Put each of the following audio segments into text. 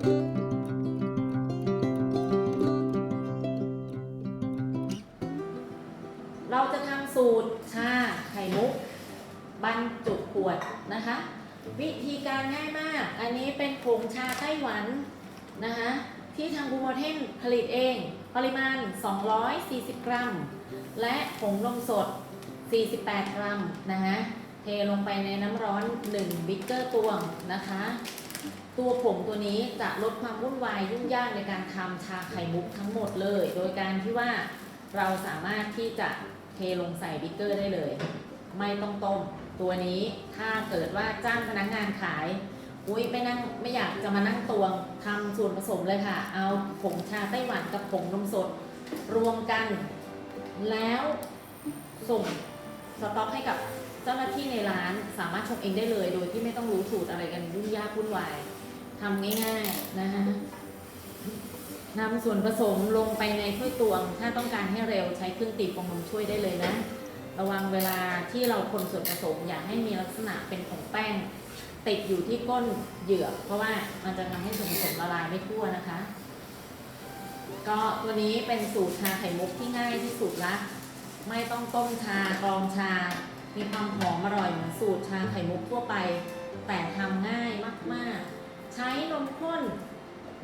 เราจะทำสูตรชาไข่มุก บรรจุขวดนะคะ วิธีการง่ายมาก อันนี้เป็นผงชาไต้หวันนะคะ ที่ทางบูโมเทนผลิตเอง ปริมาณ 240 กรัม และผงนมสด 48 กรัมนะคะเทลงไปในน้ำร้อน 1 บิกเกอร์ตวงนะคะ ตัวผงตัวนี้จะลดความวุ่นวายยุ่งยากในการทำชาไข่มุกทั้งหมดเลย โดยการที่ว่าเราสามารถที่จะเทลงใส่บิกเกอร์ได้เลย ไม่ต้องต้ม ตัวนี้ถ้าเกิดว่าจ้างพนักงานขายอุ้ยไม่นั่งไม่อยากจะมานั่งตวงทำส่วนผสมเลยค่ะ เอาผงชาไต้หวันกับผงนมสด รวมกัน แล้วส่งสต็อกให้กับเจ้าหน้าที่ในร้านสามารถชงเองได้เลย โดยที่ไม่ต้องรู้สูตรอะไรกันยุ่งยากวุ่นวาย ทำง่ายๆนะคะนำส่วนผสมลงไปในถ้วยตวง ถ้าต้องการให้เร็วใช้เครื่องตีฟองนมช่วยได้เลยนะ ระวังเวลาที่เราคนส่วนผสมอย่าให้มีลักษณะเป็นผงแป้ง ติดอยู่ที่ก้นเหยื่อ เพราะว่ามันจะทำให้ส่วนผสมละลายไม่ทั่วนะคะ ก็ตัวนี้เป็นสูตรชาไข่มุกที่ง่ายที่สุดละไม่ต้องต้มชากรองชา มีความหอมอร่อยเหมือนสูตรชาไข่มุกทั่วไป แต่ทำง่ายมากๆ ใช้นมข้น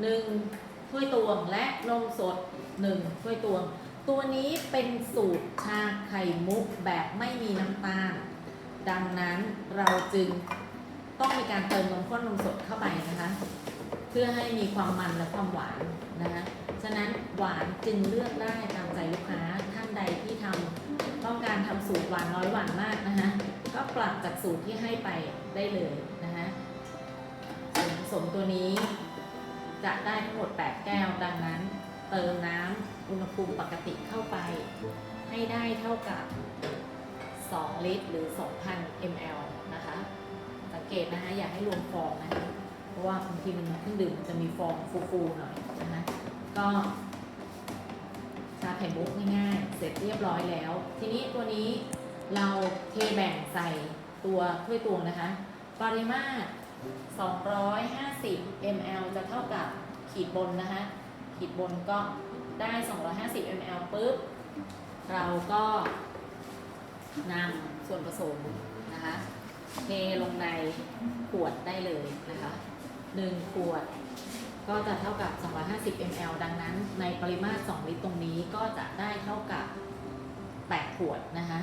1ถ้วยตวงและนมสด1ถ้วยตวง ตัวนี้เป็นสูตรชาไข่มุกแบบไม่มีน้ำตาล ดังนั้นเราจึงต้องมีการเติมนมข้นนมสดเข้าไปนะคะ เพื่อให้มีความมันและความหวานนะคะฉะนั้นหวานจึงเลือกได้ตามใจลูกค้าท่านใดที่ทำต้องการทำสูตรหวานน้อยหวานมากนะคะก็ปรับจากสูตรที่ให้ไปได้เลยนะคะ มตัวนี้ จะได้ทั้งหมด 8 แก้ว ดังนั้น เติมน้ำอุณหภูมิปกติเข้าไป ให้ได้เท่ากับ 2 ลิตรหรือ 2,000 ml นะคะ สังเกตนะคะอย่าให้รวมฟองนะคะเพราะว่าบางทีมันเครื่องดื่มมันจะมีฟองฟูๆหน่อยนะคะก็ชาไข่มุกง่ายๆ เสร็จเรียบร้อยแล้ว ทีนี้ตัวนี้เราเทแบ่งใส่ตัวถ้วยตวงนะคะ ปริมาตร 250 ml จะเท่ากับขีดบนนะคะ ขีดบนก็ได้ 250 ml ปุ๊บ เราก็นำส่วนผสมนะคะเทลงในขวดได้เลยนะคะ1ขวดก็จะเท่ากับ 250 ml ดังนั้น ในปริมาตร 2 ลิตรตรงนี้ก็จะได้เท่ากับ 8 ขวดนะคะ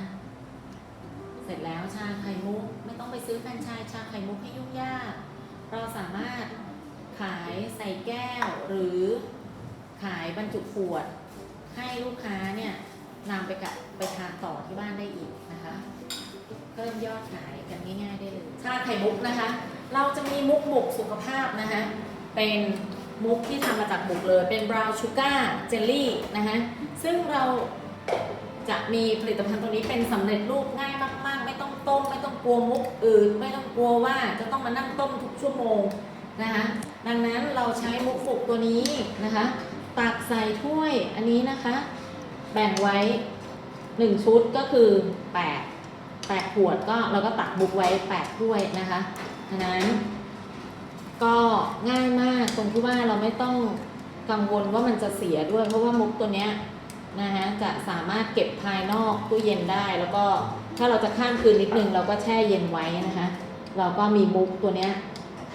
เสร็จแล้วชาไข่มุกไม่ต้องไป ซื้อแฟรนไชส์ชาไข่มุกให้ยุ่งยาก เราสามารถขายใส่แก้วหรือขายบรรจุขวด ให้ลูกค้าเนี่ยนำไปกับไปทานต่อที่บ้านได้อีกนะคะ เพิ่มยอดขายกันง่ายๆได้เลยชาไข่มุกนะคะ เราจะมีมุกบุกสุขภาพนะคะ เป็นมุกที่ทำมาจากบุกเลย เป็นบราวน์ชูการ์เจลลี่นะคะ ซึ่งเรา จะมีผลิตภัณฑ์ตัวนี้เป็นสำเร็จรูปง่ายมาก ๆ ไม่ต้องต้ม ไม่ต้องกลัวมุกอื่นไม่ต้องกลัวว่าจะต้องมานั่งต้มทุกชั่วโมงนะคะดังนั้นเราใช้มุกบุกตัวนี้นะคะตักใส่ถ้วยอันนี้นะคะ แบ่งไว้ 1 ชุดก็คือ 8 8ขวดก็เราก็ตักบุกไว้8ถ้วยนะคะฉะนั้นก็ง่ายมากตรงที่ว่าเราไม่ต้องกังวลว่ามันจะเสียด้วย เพราะว่ามุกตัวเนี้ย นะฮะจะสามารถเก็บภายนอกตู้เย็นได้ แล้วก็ถ้าเราจะข้ามคืนนิดนึง เราก็แช่เย็นไว้นะคะ เราก็มีมุกตัวเนี้ย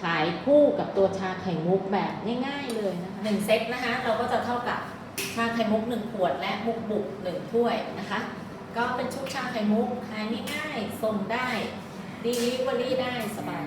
ขายคู่กับตัวชาไข่มุกแบบง่าย ๆเลยนะคะหนึ่งเซตนะคะ เราก็จะเท่ากับชาไข่มุกหนึ่งขวดและมุกบุกหนึ่งถ้วยนะคะ ก็เป็นชุดชาไข่มุกขายง่ายๆส่งได้ดีลิเวอรี่ได้สบาย